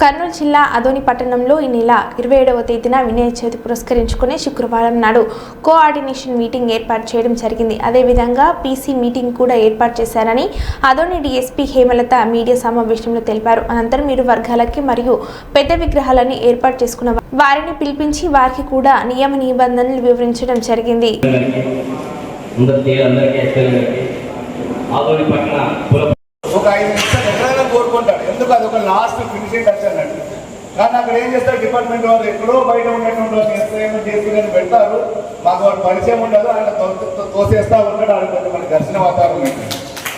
కర్నూలు జిల్లా అదోని పట్టణంలో ఈ నెల ఇరవై ఏడవ తేదీన వినాయక చవితి పురస్కరించుకుని శుక్రవారం నాడు కోఆర్డినేషన్ మీటింగ్ ఏర్పాటు చేయడం జరిగింది. అదేవిధంగా పీసీ మీటింగ్ కూడా ఏర్పాటు చేశారని అదోని డీఎస్పీ హేమలత మీడియా సమావేశంలో తెలిపారు. అనంతరం ఇరు వర్గాలకి మరియు పెద్ద విగ్రహాలని ఏర్పాటు చేసుకున్న వారిని పిలిపించి వారికి కూడా నియమ నిబంధనలు వివరించడం జరిగింది. ఒక ఐదు ఎందుకు అది ఒక లాస్ట్ ఫినిషింగ్ టచ్ అన్నట్టు. కానీ అక్కడ ఏం చేస్తారు? డిపార్ట్మెంట్ వాళ్ళు ఎక్కడో బయట ఉండేటువంటి వాళ్ళు చేస్తారేమో చేసుకుని పెడతారు. మాకు వాళ్ళు పరిచయం ఉండదు. ఆయన తో- తోసేస్తా ఉంటాడు. ఆయన కొంచెం మన దర్శన వాతావరణం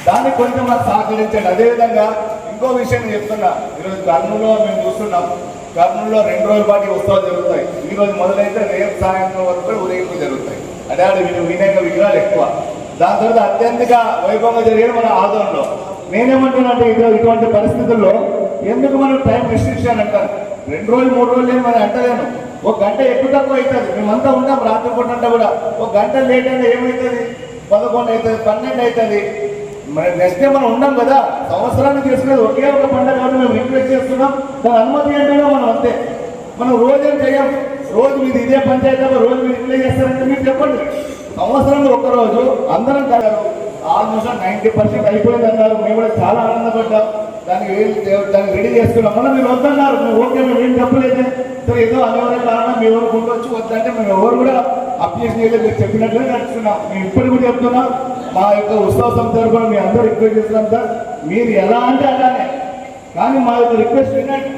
దాన్ని కొంచెం మాకు సహకరించండి. అదేవిధంగా ఇంకో విషయం చెప్తున్నా. ఈరోజు కర్నూలులో మేము చూస్తున్నాం. కర్నూలులో రెండు రోజుల పాటు ఉత్సవాలు జరుగుతాయి. ఈ రోజు మొదలైతే రేపు సాయంత్రం వరకు కూడా ఊరేగింపు జరుగుతాయి. అంటే ఆడ విన- వినాయక విగ్రహాలు ఎక్కువ. దాని తర్వాత అత్యంతగా వైభవంగా జరిగేది మన ఆదోళనలో నేనేమంటున్నా అంటే ఇటువంటి పరిస్థితుల్లో ఎందుకు మనం టైం రిస్ట్రిక్షన్ అంటారు? రెండు రోజులు మూడు రోజులు ఏమి మనం అంటలేను. ఒక గంట ఎక్కువ తక్కువ అవుతుంది. మేమంతా ఉంటాం రాత్రి పూట అంతా కూడా. ఒక గంట లేట్ అయినా ఏమవుతుంది పదకొండు అవుతుంది పన్నెండు అవుతుంది. మరి నెక్స్ట్ డే మనం ఉన్నాం కదా. సంవత్సరానికి చేసుకునేది ఒకే ఒక పండుగ కాబట్టి మేము రిక్వెస్ట్ చేస్తున్నాం. దాని అనుమతి ఏంటో మనం అంతే. మనం రోజేం చేయం? రోజు మీది ఇదే పంచాయతీ రోజు మీరు ఇట్లే చేస్తారంటే మీరు చెప్పండి. సంవత్సరంలో ఒక్కరోజు అందరం కాదు ఆల్మోస్ట్ నైంటీ పర్సెంట్ అయిపోయింది అన్నారు. మేము కూడా చాలా ఆనందపడ్డాం. దానికి దాన్ని రెడీ చేసుకున్నాం. మళ్ళీ మీరు వద్దన్నారు. మేము ఓకే మేము ఏం చెప్పలేదే. సరే ఏదో అనివార్య కారణం మీ ఎవరు గుర్తొచ్చి వద్దంటే మేము ఎవరు కూడా అప్లికేషన్ చేయలేదు. మీరు చెప్పినట్లే నడుస్తున్నాం. మేము ఇప్పుడు కూడా చెప్తున్నాం. మా యొక్క ఉత్సవ సంస్థ తరపున మీ అందరూ రిక్వెస్ట్ చేస్తున్నాం సార్. మీరు ఎలా అంటే అలానే. కానీ మా యొక్క రిక్వెస్ట్ వినండి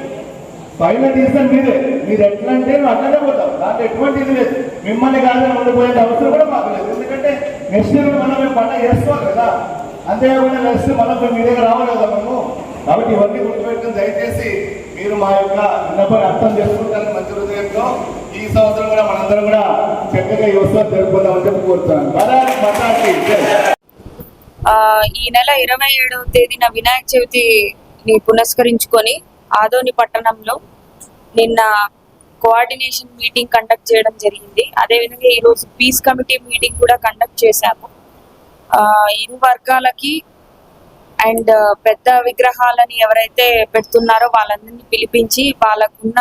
ఫైనల్ డిసిజన్ మీదే. మీరు ఎట్లా అంటే నువ్వు అట్లనే పోతాం. దాంట్లో ఎటువంటి ఇది లేదు. మిమ్మల్ని కాదని ఉండిపోయే అవసరం కూడా మాకు లేదు. ఎందుకంటే నెక్స్ట్ మనం మేము పండుగ చేసుకోవాలి కదా. అంతేకాకుండా నెక్స్ట్ మనం మీ దగ్గర రావాలి కదా మనము. కాబట్టి ఇవన్నీ గుర్తుపెట్టుకుని దయచేసి మీరు మా యొక్క విన్నపాన్ని అర్థం చేసుకుంటారని మంచి హృదయంతో ఈ సంవత్సరం కూడా మనందరం కూడా చక్కగా ఈ ఉత్సవం జరుపుకుందామని చెప్పి కోరుతున్నాను. ఈ నెల ఇరవై ఏడవ తేదీన వినాయక చవితిని పునస్కరించుకొని ఆదోని పట్టణంలో నిన్న కోఆర్డినేషన్ మీటింగ్ కండక్ట్ చేయడం జరిగింది. అదేవిధంగా ఈరోజు పీస్ కమిటీ మీటింగ్ కూడా కండక్ట్ చేశాము. ఇరు వర్గాలకి అండ్ పెద్ద విగ్రహాలని ఎవరైతే పెడుతున్నారో వాళ్ళందరినీ పిలిపించి వాళ్ళకున్న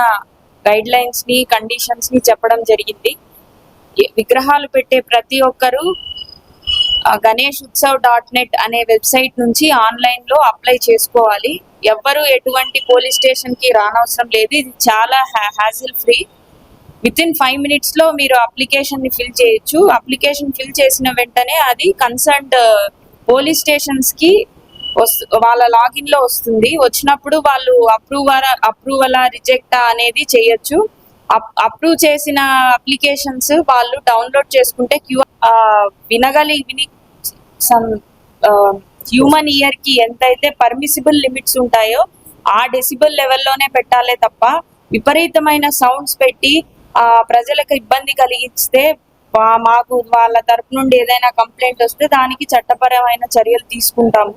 గైడ్ లైన్స్ని కండిషన్స్ని చెప్పడం జరిగింది. విగ్రహాలు పెట్టే ప్రతి ఒక్కరూ గణేష్ ఉత్సవ్ డాట్ నెట్ అనే వెబ్సైట్ నుంచి ఆన్లైన్లో అప్లై చేసుకోవాలి. ఎవ్వరు ఎటువంటి పోలీస్ స్టేషన్కి రానవసరం లేదు. ఇది చాలా hassle free with in five మినిట్స్లో మీరు అప్లికేషన్ని ఫిల్ చేయొచ్చు. అప్లికేషన్ ఫిల్ చేసిన వెంటనే అది కన్సర్న్డ్ పోలీస్ స్టేషన్స్కి వాళ్ళ లాగిన్లో వస్తుంది. వచ్చినప్పుడు వాళ్ళు అప్రూవల్ అప్రూవల్ రిజెక్ట్ అనేది చేయొచ్చు. అప్రూవ్ చేసిన అప్లికేషన్స్ వాళ్ళు డౌన్లోడ్ చేసుకుంటే క్యూ వినగలి విని సమ్ హ్యూమన్ ఇయర్కి ఎంతైతే పర్మిసిబుల్ లిమిట్స్ ఉంటాయో ఆ డెసిబుల్ లెవెల్లోనే పెట్టాలే తప్ప విపరీతమైన సౌండ్స్ పెట్టి ఆ ప్రజలకు ఇబ్బంది కలిగిస్తే మాకు వాళ్ళ తరపు నుండి ఏదైనా కంప్లైంట్ వస్తే దానికి చట్టపరమైన చర్యలు తీసుకుంటాము.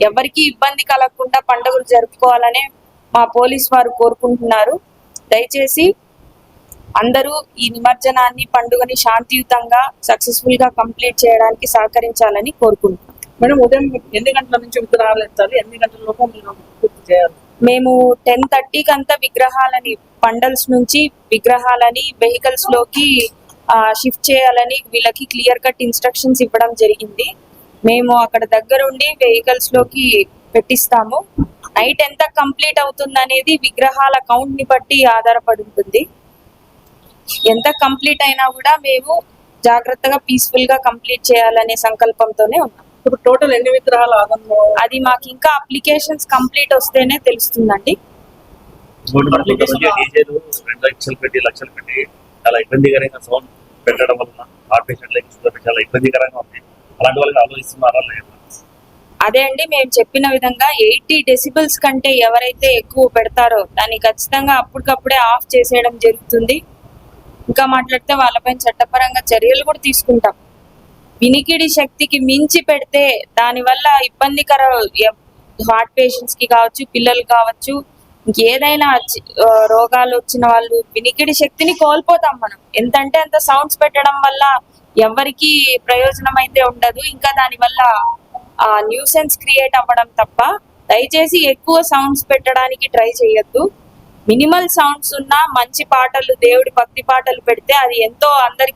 ఎవరికి ఇబ్బంది కలగకుండా పండుగలు జరుపుకోవాలనే మా పోలీస్ వారు కోరుకుంటున్నారు. దయచేసి అందరూ ఈ నిమజ్జనాన్ని పండుగని శాంతియుతంగా సక్సెస్ఫుల్గా కంప్లీట్ చేయడానికి సహకరించాలని కోరుకుంటున్నాం. మేడం ఉదయం ఎన్ని గంటల నుంచి విగ్రహాలు ఎత్తాలి ఎన్ని గంటల లోపు మీరు పూర్తి చేయాలి? మేము టెన్ థర్టీకి అంతా విగ్రహాలని పండల్స్ నుంచి విగ్రహాలని వెహికల్స్లోకి షిఫ్ట్ చేయాలని వీళ్ళకి క్లియర్ కట్ ఇన్స్ట్రక్షన్స్ ఇవ్వడం జరిగింది. మేము అక్కడ దగ్గరుండి వెహికల్స్లోకి పెట్టిస్తాము. నైట్ ఎంత కంప్లీట్ అవుతుంది అనేది విగ్రహాల కౌంట్ని బట్టి ఆధారపడి ఉంటుంది. ఎంత కంప్లీట్ అయినా కూడా మేము జాగ్రత్తగా పీస్ఫుల్గా కంప్లీట్ చేయాలనే సంకల్పంతోనే ఉన్నాం. ఇప్పుడు టోటల్ ఎన్ని విగ్రహాలు ఆగంలో? అది మాకు ఇంకా అప్లికేషన్స్ కంప్లీట్ వస్తేనే తెలుస్తుందండి. మూడు గంటల నుంచి డీజేలు రెండు లక్షలు పెట్టి లక్షలు పెట్టి చాలా ఇబ్బందికరంగా సౌండ్ పెట్టడం వలన హార్ట్ పేషెంట్ చాలా ఇబ్బందికరంగా ఉంది. అలాంటి వాళ్ళకి ఆలోచిస్తున్నారా లేదా? అదే అండి మేము చెప్పిన విధంగా ఎయిటీ డెసిబుల్స్ కంటే ఎవరైతే ఎక్కువ పెడతారో దాన్ని ఖచ్చితంగా అప్పటికప్పుడే ఆఫ్ చేసేయడం జరుగుతుంది. ఇంకా మాట్లాడితే వాళ్ళపైన చట్టపరంగా చర్యలు కూడా తీసుకుంటాం. వినికిడి శక్తికి మించి పెడితే దానివల్ల ఇబ్బందికర హార్ట్ పేషెంట్స్కి కావచ్చు పిల్లలు కావచ్చు ఇంకేదైనా రోగాలు వచ్చిన వాళ్ళు వినికిడి శక్తిని కోల్పోతాం మనం. ఎంతంటే అంత సౌండ్స్ పెట్టడం వల్ల ఎవరికి ప్రయోజనం అయితే ఉండదు. ఇంకా దాని వల్ల న్యూసెన్స్ క్రియేట్ అవ్వడం తప్ప దయచేసి ఎక్కువ సౌండ్స్ పెట్టడానికి ట్రై చేయొద్దు. మినిమల్ సౌండ్స్ ఉన్న మంచి పాటలు దేవుడి భక్తి పాటలు పెడితే అది ఎంతో అందరికి